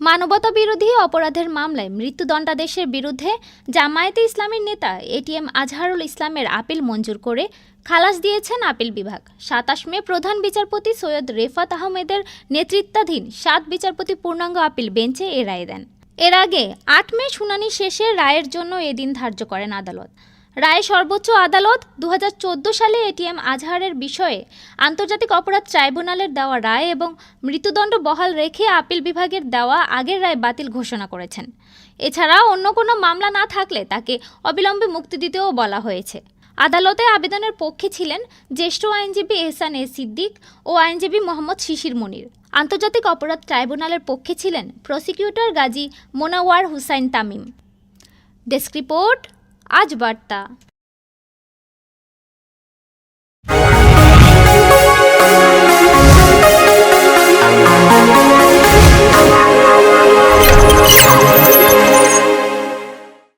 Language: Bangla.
মানবতা বিরোধী অপরাধের মামলায় মৃত্যুদণ্ডাদেশের বিরুদ্ধে জামায়াতে ইসলামীর নেতা এটিএম আজহারুল ইসলামের আপিল মঞ্জুর করে খালাস দিয়েছেন আপিল বিভাগ। সাতাশ মে প্রধান বিচারপতি সৈয়দ রেফাত আহমেদের নেতৃত্বাধীন সাত বিচারপতি পূর্ণাঙ্গ আপিল বেঞ্চে এ রায় দেন। এর আগে আট মে শুনানি শেষে রায়ের জন্য এদিন ধার্য করেন আদালত। রায়ে সর্বোচ্চ আদালত দু হাজার চোদ্দ সালে এটিএম আজহারের বিষয়ে আন্তর্জাতিক অপরাধ ট্রাইব্যুনালের দেওয়া রায় এবং মৃত্যুদণ্ড বহাল রেখে আপিল বিভাগের দেওয়া আগের রায় বাতিল ঘোষণা করেছেন। এছাড়া অন্য কোনো মামলা না থাকলে তাকে অবিলম্বে মুক্তি দিতেও বলা হয়েছে। আদালতে আবেদনের পক্ষে ছিলেন জ্যেষ্ঠ আইনজীবী এহসান এ সিদ্দিক ও আইনজীবী মোহাম্মদ শিশির মনির। আন্তর্জাতিক অপরাধ ট্রাইব্যুনালের পক্ষে ছিলেন prosecutor Gazi Monawar Hussain Tamim. Desk report আজ বার্তা।